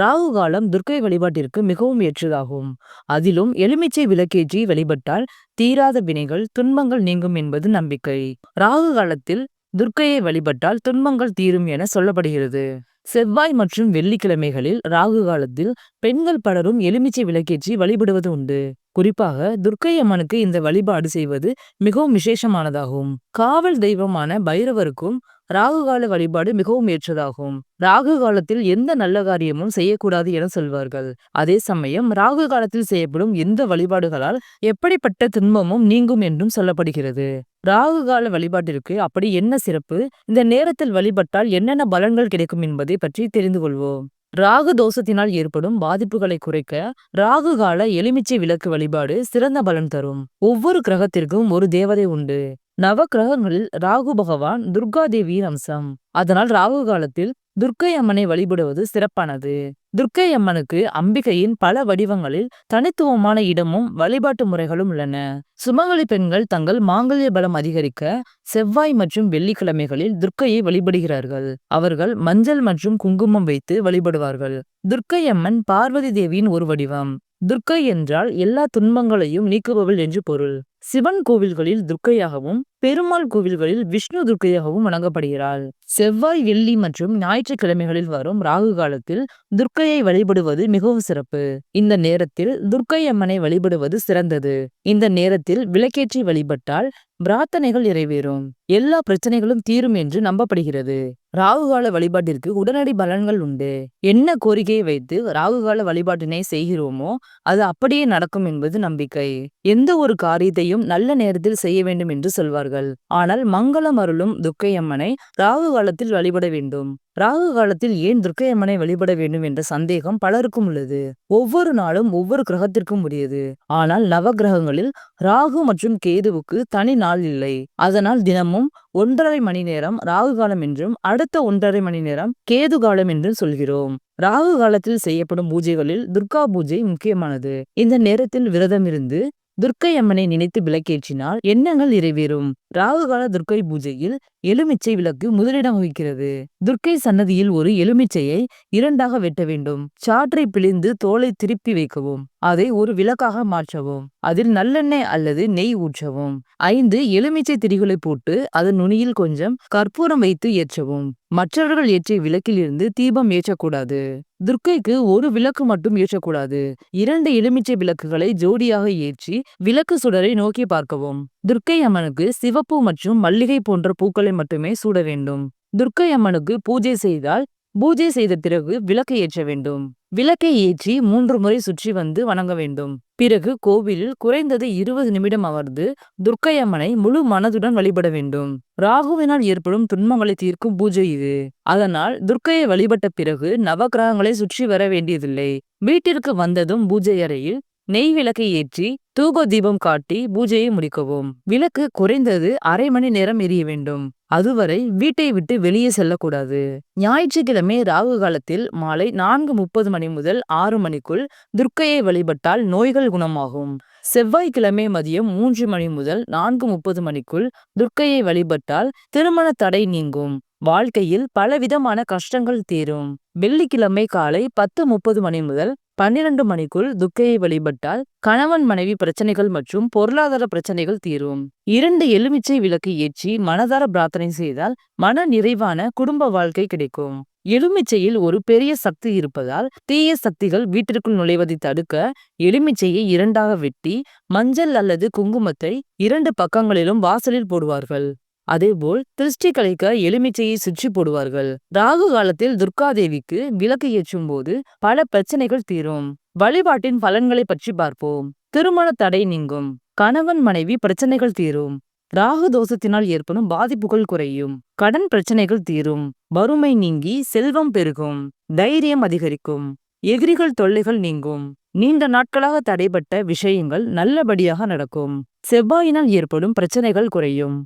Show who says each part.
Speaker 1: ராகு காலம் துர்க்கை வழிபாட்டிற்கு மிகவும் ஏற்றதாகும். அதிலும் எலுமிச்சை விளக்கேற்றி வழிபட்டால் தீராத வினைகள் துன்பங்கள் நீங்கும் என்பது நம்பிக்கை. ராகு காலத்தில் துர்க்கையை வழிபட்டால் துன்பங்கள் தீரும் என சொல்லப்படுகிறது. செவ்வாய் மற்றும் வெள்ளிக்கிழமைகளில் ராகு காலத்தில் பெண்கள் பலரும் எலுமிச்சை விளக்கேற்றி வழிபடுவது உண்டு. குறிப்பாக துர்க்கை அம்மனுக்கு இந்த வழிபாடு செய்வது மிகவும் விசேஷமானதாகும். காவல் தெய்வமான பைரவருக்கும் ராகு கால வழிபாடு மிகவும் ஏற்றதாகும். ராகு காலத்தில் எந்த நல்ல காரியமும் செய்யக்கூடாது என சொல்வார்கள். அதே சமயம் ராகு காலத்தில் செய்யப்படும் எந்த வழிபாடுகளால் எப்படிப்பட்ட துன்பமும் நீங்கும் என்றும் சொல்லப்படுகிறது. ராகு கால வழிபாட்டிற்கு அப்படி என்ன சிறப்பு? இந்த நேரத்தில் வழிபட்டால் என்னென்ன பலன்கள் கிடைக்கும் என்பதை பற்றி தெரிந்து கொள்வோம். ராகு தோஷத்தினால் ஏற்படும் பாதிப்புகளை குறைக்க ராகு கால எலுமிச்சை விளக்கு வழிபாடு சிறந்த பலன் தரும். ஒவ்வொரு கிரகத்திற்கும் ஒரு தேவதை உண்டு. நவ கிரகங்களில் ராகு பகவான் துர்கா தேவியின் அம்சம். அதனால் ராகு காலத்தில் துர்க்கை அம்மனை வழிபடுவது சிறப்பானது. துர்க்கை அம்மனுக்கு அம்பிகையின் பல வடிவங்களில் தனித்துவமான இடமும் வழிபாட்டு முறைகளும் உள்ளன. சுமங்கலி பெண்கள் தங்கள் மாங்கல்ய பலம் அதிகரிக்க செவ்வாய் மற்றும் வெள்ளிக்கிழமைகளில் துர்க்கையை வழிபடுகிறார்கள். அவர்கள் மஞ்சள் மற்றும் குங்குமம் வைத்து வழிபடுவார்கள். துர்க்கை அம்மன் பார்வதி தேவியின் ஒரு வடிவம். துர்க்கை என்றால் எல்லா துன்பங்களையும் நீக்குபவள் என்று பொருள். சிவன் கோவில்களில் துர்க்கையாகவும் பெருமாள் கோவில்களில் விஷ்ணு துர்க்கையாகவும் வணங்கப்படுகிறாள். செவ்வாய் வெள்ளி மற்றும் ஞாயிற்றுக்கிழமைகளில் வரும் ராகு காலத்தில் துர்க்கையை வழிபடுவது மிகவும் சிறப்பு. இந்த நேரத்தில் துர்க்கை அம்மனை வழிபடுவது சிறந்தது. இந்த நேரத்தில் விளக்கேற்றி வழிபட்டால் பிரார்த்தனைகள் நிறைவேறும். எல்லா பிரச்சனைகளும் தீரும் என்று நம்பப்படுகிறது. ராகுகால வழிபாட்டிற்கு உடனடி பலன்கள் உண்டு. என்ன கோரிக்கையை வைத்து ராகுகால வழிபாட்டினை செய்கிறோமோ அது அப்படியே நடக்கும் என்பது நம்பிக்கை. எந்த ஒரு காரியத்தையும் நல்ல நேரத்தில் செய்ய வேண்டும் என்று சொல்வார்கள். ஆனால் மங்களம் அருளும் துர்க்கையம்மனை ராகு காலத்தில் வழிபட வேண்டும். ராகு காலத்தில் ஏன் துர்க்கையம்மனை வழிபட வேண்டும் என்ற சந்தேகம் பலருக்கும் உள்ளது. ஒவ்வொரு நாளும் ஒவ்வொரு கிரகத்திற்கும் உரியது. ஆனால் நவ கிரகங்களில் ராகு மற்றும் கேதுவுக்கு தனி நாள் இல்லை. அதனால் தினமும் ஒன்றரை மணி நேரம் ராகு காலம் என்றும் அடுத்த ஒன்றரை மணி நேரம் கேது காலம் என்றும் சொல்கிறோம். ராகு காலத்தில் செய்யப்படும் பூஜைகளில் துர்கா பூஜை முக்கியமானது. இந்த நேரத்தில் விரதம் இருந்து துர்க்கை அம்மனை நினைத்து விளக்கேற்றினால் எண்ணங்கள் நிறைவேறும். ராகுகால துர்க்கை பூஜையில் எலுமிச்சை விளக்கு முதலிடம் வகிக்கிறது. துர்க்கை சன்னதியில் ஒரு எலுமிச்சையை இரண்டாக வெட்ட வேண்டும். சாற்றை பிழிந்து தோலை திருப்பி வைக்கவும். அதை ஒரு விளக்காக மாற்றவும். அதில் நல்லெண்ணெய் அல்லது நெய் ஊற்றவும். ஐந்து எலுமிச்சை திரிகளை போட்டு அதன் நுனியில் கொஞ்சம் கற்பூரம் வைத்து ஏற்றவும். மற்றவர்கள் ஏற்றிய விளக்கிலிருந்து தீபம் ஏற்றக்கூடாது. துர்க்கைக்கு ஒரு விளக்கு மட்டும் ஏற்றக்கூடாது. இரண்டு எலுமிச்சை விளக்குகளை ஜோடியாக ஏற்றி விளக்கு சுடரை நோக்கி பார்க்கவும். துர்க்கை அம்மனுக்கு சிவப்பு மற்றும் மல்லிகை போன்ற பூக்களை மட்டுமே சூட வேண்டும். துர்க்கை அம்மனுக்கு பூஜை செய்தால் பூஜை செய்த பிறகு விளக்கை ஏற்ற வேண்டும். விளக்கை ஏற்றி மூன்று முறை சுற்றி வந்து வணங்க வேண்டும். பிறகு கோவிலில் குறைந்தது இருபது நிமிடம் அமர்ந்து துர்க்கை அம்மனை முழு மனதுடன் வழிபட வேண்டும். ராகுவினால் ஏற்படும் துன்பங்களை தீர்க்கும் பூஜை இது. அதனால் துர்க்கையை வழிபட்ட பிறகு நவகிரகங்களை சுற்றி வர வேண்டியதில்லை. வீட்டிற்கு வந்ததும் பூஜை அறையில் நெய் விளக்கை ஏற்றி தூப தீபம் காட்டி பூஜையை முடிக்கவும். விளக்கு குறைந்தது அரை மணி நேரம் எரிய வேண்டும். அதுவரை வீட்டை விட்டு வெளியே செல்லக்கூடாது. ஞாயிற்றுக்கிழமை ராகு காலத்தில் மாலை நான்கு முப்பது மணி முதல் ஆறு மணிக்குள் துர்க்கையை வழிபட்டால் நோய்கள் குணமாகும். செவ்வாய்க்கிழமை மதியம் மூன்று மணி முதல் நான்கு முப்பது மணிக்குள் துர்க்கையை வழிபட்டால் திருமண தடை நீங்கும். வாழ்க்கையில் பலவிதமான கஷ்டங்கள் தீரும். வெள்ளிக்கிழமை காலை பத்து முப்பது மணி முதல் பன்னிரண்டு மணிக்குள் துக்கையை வழிபட்டால் கணவன் மனைவி பிரச்சனைகள் மற்றும் பொருளாதார பிரச்சனைகள் தீரும். இரண்டு எலுமிச்சை விளக்கு ஏற்றி மனதார பிரார்த்தனை செய்தால் மன நிறைவான குடும்ப வாழ்க்கை கிடைக்கும். எலுமிச்சையில் ஒரு பெரிய சக்தி இருப்பதால் தீய சக்திகள் வீட்டிற்குள் நுழைவதை தடுக்க எலுமிச்சையை இரண்டாக வெட்டி மஞ்சள் அல்லது குங்குமத்தை இரண்டு பக்கங்களிலும் வாசலில் போடுவார்கள். அதேபோல் திருஷ்டி கலைக்க எலுமிச்சையை சுற்றி போடுவார்கள். ராகு காலத்தில் துர்காதேவிக்கு விளக்கு ஏற்றும் போது பல பிரச்சனைகள் தீரும். வழிபாட்டின் பலன்களை பற்றி பார்ப்போம். திருமண தடை நீங்கும். கணவன் மனைவி பிரச்சனைகள் தீரும். ராகு தோஷத்தினால் ஏற்படும் பாதிப்புகள் குறையும். கடன் பிரச்சனைகள் தீரும். வறுமை நீங்கி செல்வம் பெருகும். தைரியம் அதிகரிக்கும். எதிரிகள் தொல்லைகள் நீங்கும். நீண்ட நாட்களாக தடைபட்ட விஷயங்கள் நல்லபடியாக நடக்கும். செவ்வாயினால் ஏற்படும் பிரச்சனைகள் குறையும்.